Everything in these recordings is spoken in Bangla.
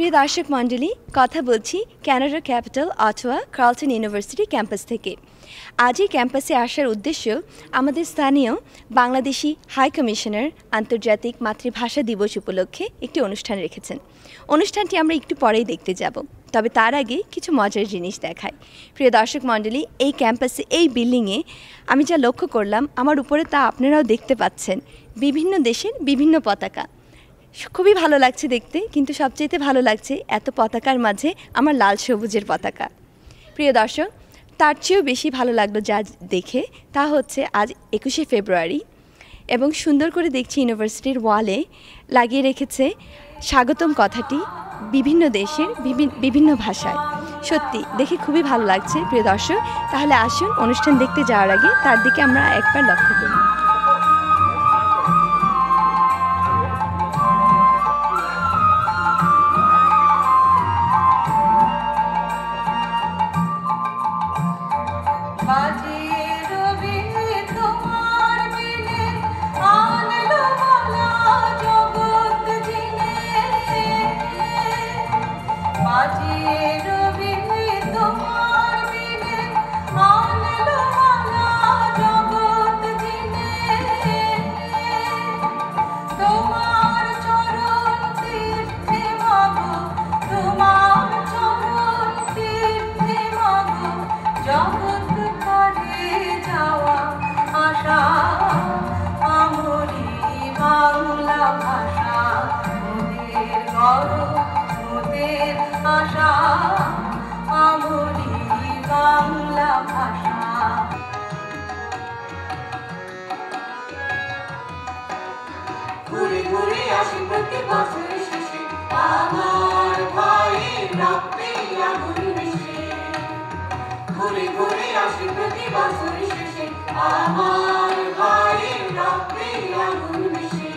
প্রিয় দর্শক মণ্ডলী, কথা বলছি ক্যানাডার capital Ottawa Carleton university campus থেকে। আজ এই ক্যাম্পাসে আসার উদ্দেশ্য আমাদের স্থানীয় বাংলাদেশি হাই কমিশনার আন্তর্জাতিক মাতৃভাষা দিবস উপলক্ষে একটি অনুষ্ঠান রেখেছেন। অনুষ্ঠানটি আমরা একটু পরেই দেখতে যাব, তবে তার আগে কিছু মজার জিনিস দেখায় প্রিয় দর্শক মণ্ডলী, এই ক্যাম্পাসে এই বিল্ডিংয়ে আমি যা লক্ষ্য করলাম, আমার উপরে তা আপনারাও দেখতে পাচ্ছেন। বিভিন্ন দেশের বিভিন্ন পতাকা খুবই ভালো লাগছে দেখতে, কিন্তু সবচেয়ে ভালো লাগছে এত পতাকার মাঝে আমার লাল সবুজের পতাকা। প্রিয় দর্শক, তার চেয়েও বেশি ভালো লাগল যা দেখে, তা হচ্ছে আজ একুশে ফেব্রুয়ারি এবং সুন্দর করে দেখছি ইউনিভার্সিটির ওয়ালে লাগিয়ে রেখেছে স্বাগতম কথাটি বিভিন্ন দেশের বিভিন্ন ভাষায়। সত্যি, দেখে খুবই ভালো লাগছে। প্রিয় দর্শক, তাহলে আসুন অনুষ্ঠান দেখতে যাওয়ার আগে তার দিকে আমরা একবার লক্ষ্য করি। ঘুরে ঘুরে আসি প্রতি বছর শেষে। আমার ভাইয়ের রক্তে আগুন মিশে ঘুরে ঘুরে আসি প্রতি বছর শেষে। আমার ভাইয়ের রক্তে আগুন মিশে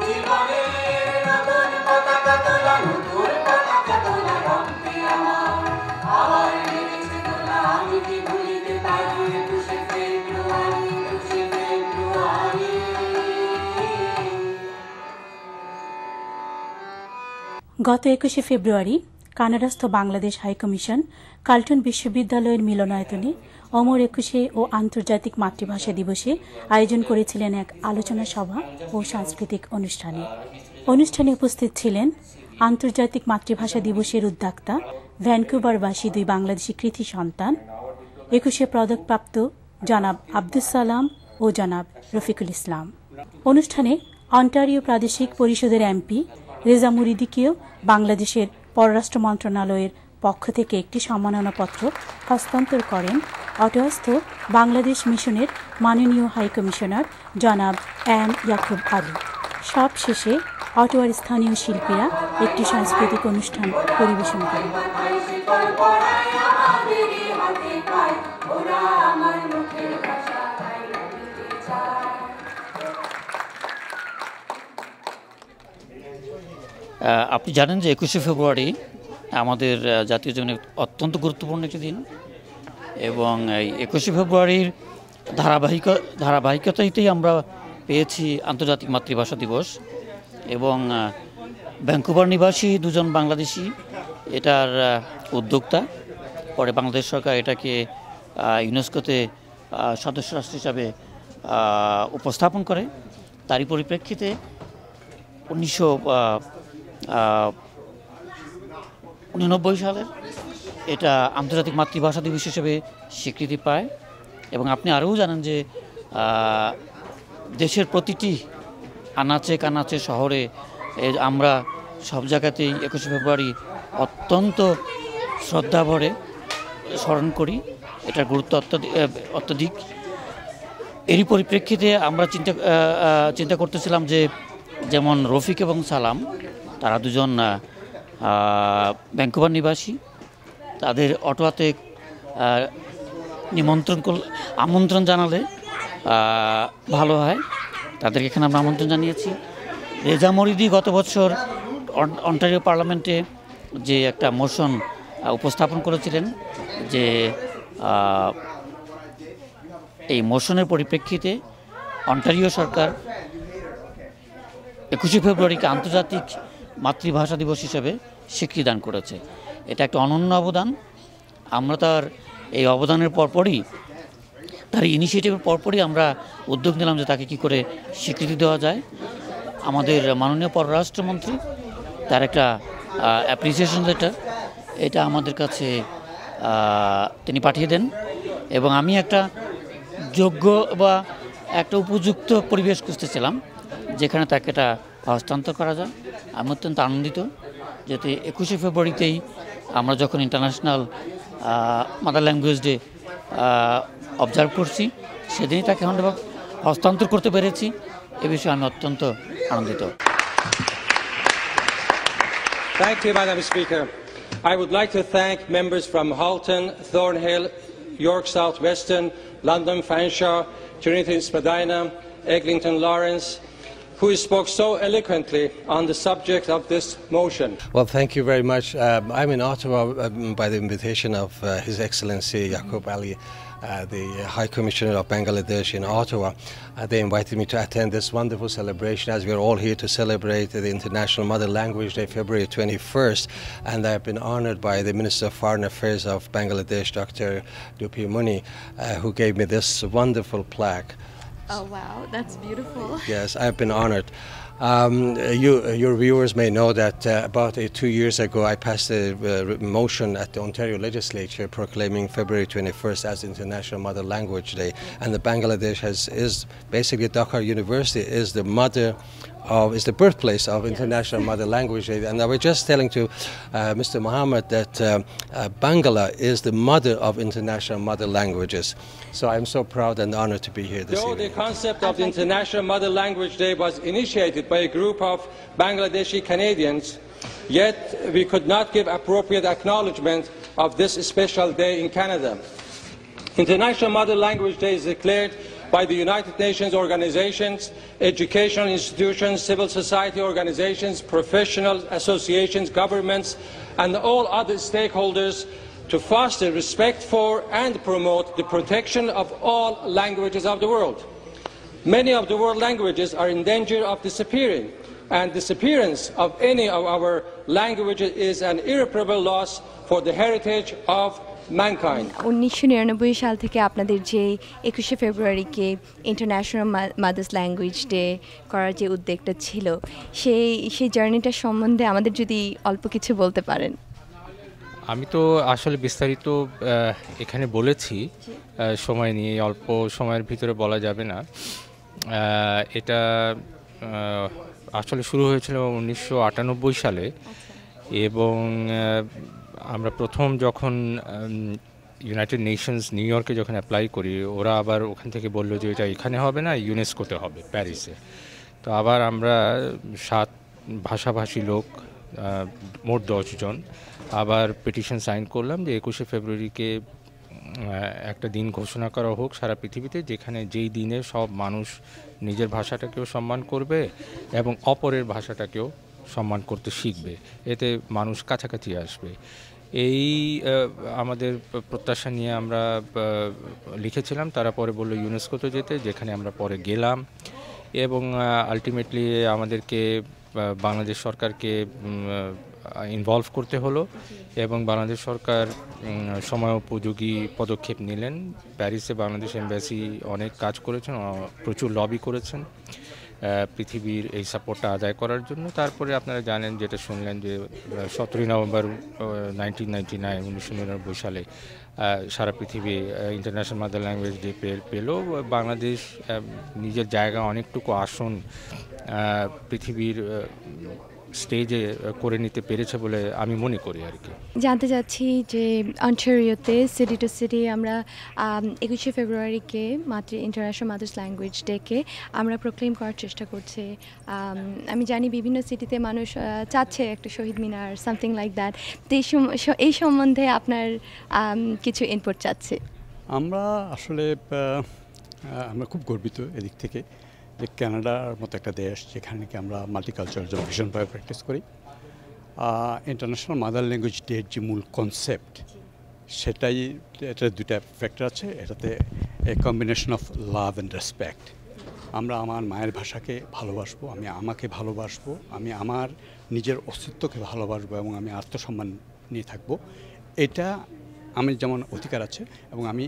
জীবনের নতুন পতাকা তোলা নতুন গত একুশে ফেব্রুয়ারি কানাডাস্থ বাংলাদেশ হাইকমিশন কাল্টন বিশ্ববিদ্যালয়ের মিলনায়তনে অমর একুশে ও আন্তর্জাতিক মাতৃভাষা দিবসে আয়োজন করেছিলেন এক আলোচনা সভা ও সাংস্কৃতিক অনুষ্ঠানে। অনুষ্ঠানে উপস্থিত ছিলেন আন্তর্জাতিক মাতৃভাষা দিবসের উদ্যোক্তা, ভ্যানকুভারবাসী দুই বাংলাদেশি কৃতি সন্তান, একুশে পদকপ্রাপ্ত জনাব আব্দুল সালাম ও জনাব রফিকুল ইসলাম। অনুষ্ঠানে অন্টারিও প্রাদেশিক পরিষদের এমপি রেজা মুরিদিকেও বাংলাদেশের পররাষ্ট্র মন্ত্রণালয়ের পক্ষ থেকে একটি সম্মাননাপত্র হস্তান্তর করেন। অটোয়াস্থ বাংলাদেশ মিশনের মাননীয় হাইকমিশনার জনাব এম ইয়াকুব আলী। সব শেষে অটোয়ার স্থানীয় শিল্পীরা একটি সাংস্কৃতিক অনুষ্ঠান পরিবেশন করেন। আপনি জানেন যে একুশে ফেব্রুয়ারি আমাদের জাতীয় জীবনে অত্যন্ত গুরুত্বপূর্ণ একটি দিন এবং এই একুশে ফেব্রুয়ারির ধারাবাহিক ধারাবাহিকতাইতেই আমরা পেয়েছি আন্তর্জাতিক মাতৃভাষা দিবস এবং ভ্যাঙ্কুভার নিবাসী দুজন বাংলাদেশি, এটার উদ্যোক্তা, পরে বাংলাদেশ সরকার এটাকে ইউনেস্কোতে সদস্য রাষ্ট্র হিসাবে উপস্থাপন করে। তারই পরিপ্রেক্ষিতে উনিশশো উননব্বই সালের। এটা আন্তর্জাতিক মাতৃভাষা দিবস হিসেবে স্বীকৃতি পায়। এবং আপনি আরও জানেন যে দেশের প্রতিটি আনাচে কানাচে শহরে আমরা সব জায়গাতেই একুশে ফেব্রুয়ারি অত্যন্ত শ্রদ্ধা ভরে স্মরণ করি। এটার গুরুত্ব অত্যধিক। এরই পরিপ্রেক্ষিতে আমরা চিন্তা চিন্তা করতেছিলাম যে, যেমন রফিক এবং সালাম তারা দুজন ব্যাঙ্কোভার নিবাসী। তাদের অটোয়াতে নিমন্ত্রণ করলে, আমন্ত্রণ জানালে ভালো হয়। তাদেরকে এখানে আমরা আমন্ত্রণ জানিয়েছি। রেজা মরিদি গত বছর অন্টারিও পার্লামেন্টে যে একটা মোশন উপস্থাপন করেছিলেন যে এই মোশনের পরিপ্রেক্ষিতে অন্টারিও সরকার একুশে ফেব্রুয়ারিকে আন্তর্জাতিক মাতৃভাষা দিবস হিসেবে স্বীকৃতি দান করেছে। এটা একটা অনন্য অবদান। আমরা তার এই অবদানের পরপরই, তার ইনিশিয়েটিভের পরপরই আমরা উদ্যোগ নিলাম যে তাকে কি করে স্বীকৃতি দেওয়া যায়। আমাদের মাননীয় পররাষ্ট্রমন্ত্রী, তার একটা অ্যাপ্রিসিয়েশন লেটার এটা আমাদের কাছে তিনি পাঠিয়ে দেন এবং আমি একটা যোগ্য বা একটা উপযুক্ত পরিবেশ খুঁজতেছিলাম যেখানে তাকে এটা হস্তান্তর করা যায়। আমি অত্যন্ত আনন্দিত যাতে একুশে ফেব্রুয়ারিতেই আমরা যখন international mother language day observe করছি সেদিনই তাকে আমরা হস্তান্তর করতে পেরেছি এ বিষয়ে আমি অত্যন্ত আনন্দিত Thank you, Madam Speaker. I would like to thank members from Halton, Thornhill, York South Western, London Fanshawe, Trinity Spadina, Eglinton Lawrence, who spoke so eloquently on the subject of this motion. Well, thank you very much. Um, I'm in Ottawa um, by the invitation of uh, His Excellency Yaqub Ali, uh, the High Commissioner of Bangladesh in Ottawa. Uh, they invited me to attend this wonderful celebration as we're all here to celebrate the International Mother Language Day, February 21st. And I've been honored by the Minister of Foreign Affairs of Bangladesh, Dr. Dupi Muni, uh, who gave me this wonderful plaque. Oh wow, that's beautiful. Yes, I've been honored. Um, you, your viewers may know that uh, about uh, two years ago I passed a uh, motion at the Ontario Legislature proclaiming February 21st as International Mother Language Day, and the Bangladesh has is basically Dhaka University is the mother of is the birthplace of International Mother Language Day, and I was just telling to uh, Mr. Mohammed that um, uh, Bangla is the mother of international mother languages. So I'm so proud and honored to be here this Though the concept of International Mother Language Day was initiated by a group of Bangladeshi Canadians, yet we could not give appropriate acknowledgement of this special day in Canada. International Mother Language Day is declared by the United Nations organizations, educational institutions, civil society organizations, professional associations, governments, and all other stakeholders to foster respect for and promote the protection of all languages of the world. Many of the world languages are in danger of disappearing, and disappearance of any of our languages is an irreparable loss for the heritage of. উনিশশো নিরানব্বই সাল থেকে আপনাদের যে একুশে ফেব্রুয়ারিকে ইন্টারন্যাশনাল মাদার্স ল্যাঙ্গুয়েজ ডে করার যে উদ্যোগটা ছিল সেই সেই জার্নিটা সম্বন্ধে আমাদের যদি অল্প কিছু বলতে পারেন। আমি তো আসলে বিস্তারিত এখানে বলেছি সময় নিয়ে অল্প সময়ের ভিতরে বলা যাবে না। এটা আসলে শুরু হয়েছিল উনিশশো আটানব্বই সালে এবং আহ, আমরা প্রথম যখন ইউনাইটেড নেশনস নিউ ইয়র্কে যখন অ্যাপ্লাই করি, ওরা আবার ওখান থেকে বলল যে এটা এখানে হবে না ইউনেস্কোতে হবে প্যারিসে তো আবার আমরা সাত ভাষাভাষী লোক মোট দশজন, আবার পিটিশন সাইন করলাম যে একুশে ফেব্রুয়ারিকে একটা দিন ঘোষণা করা হোক সারা পৃথিবীতে, যেখানে যেই দিনে সব মানুষ নিজের ভাষাটাকেও সম্মান করবে এবং অপরের ভাষাটাকেও সম্মান করতে শিখবে। এতে মানুষ কাছাকাছি আসবে। এই আমাদের প্রত্যাশা নিয়ে আমরা লিখেছিলাম তারা পরে বলল ইউনেস্কোতে যেতে যেখানে আমরা পরে গেলাম। এবং আলটিমেটলি আমাদেরকে বাংলাদেশ সরকারকে ইনভলভ করতে হলো। এবং বাংলাদেশ সরকার উম, সময়োপযোগী পদক্ষেপ নিলেন। প্যারিসে বাংলাদেশ এম্বাসি অনেক কাজ করেছেন প্রচুর লবি করেছেন। পৃথিবীর এই সাপোর্টটা আদায় করার জন্য। তারপরে আপনারা জানেন যেটা শুনলেন যে সতেরোই নভেম্বর নাইনটিন নাইনটি নাইন উনিশশো নিরানব্বই সালে সারা পৃথিবী ইন্টারন্যাশনাল মাদার ল্যাঙ্গুয়েজ ডে পেল। বাংলাদেশ নিজের জায়গা অনেকটুকু আসন পৃথিবীর স্টেজে করে নিতে পেরেছে বলে আমি মনে করি আর কি। জানতে চাচ্ছি যে অন্টারিওতে সিটি টু সিটি আমরা একুশে ফেব্রুয়ারিকে মাতৃ ইন্টারন্যাশনাল মাদার্স ল্যাঙ্গুয়েজ ডেকে আমরা প্রোক্লেম করার চেষ্টা করছি। আমি জানি বিভিন্ন সিটিতে মানুষ চাচ্ছে একটা Shaheed Minar something like that তো এই সম- এই সম্বন্ধে আপনার কিছু ইনপুট চাচ্ছে। আমরা আসলে আমরা খুব গর্বিত এদিক থেকে। যে কানাডার মতো একটা দেশ যেখানে কি আমরা মাল্টিকালচারাল ভীষণভাবে প্র্যাকটিস করি। ইন্টারন্যাশনাল মাদার ল্যাঙ্গুয়েজ ডের যে মূল কনসেপ্ট সেটাই এটা দুইটা ফ্যাক্টর আছে। এটাতে a combination of love and respect আমরা আমার মায়ের ভাষাকে ভালোবাসবো, আমি আমাকে ভালোবাসবো, আমি আমার নিজের অস্তিত্বকে ভালোবাসবো এবং আমি আত্মসম্মান নিয়ে থাকব। এটা আমি যেমন অধিকার আছে এবং আমি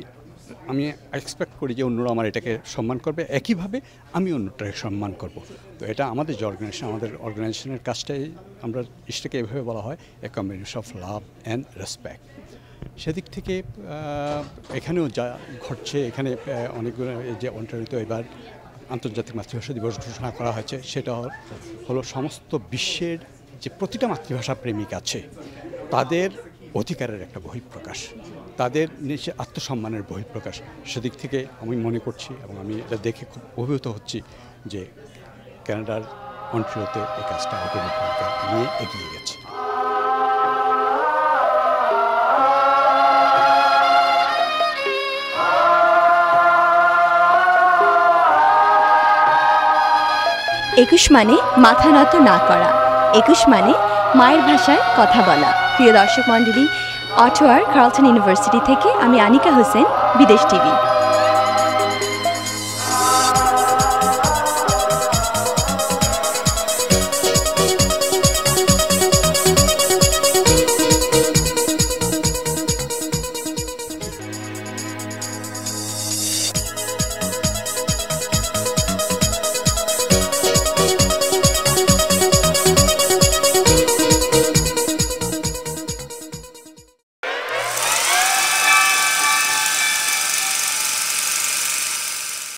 আমি এক্সপেক্ট করি যে অন্যরা আমার এটাকে সম্মান করবে। একইভাবে আমি অন্যটাকে সম্মান করব। তো এটা আমাদের যে অর্গানাইজেশন আমাদের অর্গানাইজেশনের কাজটাই আমরা ইসটাকে এভাবে বলা হয় a combination of love and respect সেদিক থেকে এখানেও যা ঘটছে, এখানে অনেকগুলো যে অন্টারিত এবার আন্তর্জাতিক মাতৃভাষা দিবস ঘোষণা করা হয়েছে, সেটা হলো সমস্ত বিশ্বের যে প্রতিটা মাতৃভাষা প্রেমিক আছে, তাদের অধিকারের একটা বহিঃপ্রকাশ। তাদের নিচে আত্মসম্মানের বহিঃপ্রকাশ। সেদিক থেকে আমি মনে করছি এবং আমি এটা দেখে খুব অভিভূত হচ্ছি যে ক্যানাডার অন্টারিওতে এই কাজটা অগ্রণী নিয়ে এগিয়ে গেছে। একুশ মানে মাথা নত না করা। একুশ মানে মায়ের ভাষায় কথা বলা। প্রিয় দর্শক মণ্ডলী অটোয়ার কার্লটন ইউনিভার্সিটি থেকে আমি আনিকা হোসেন বিদেশ টিভি।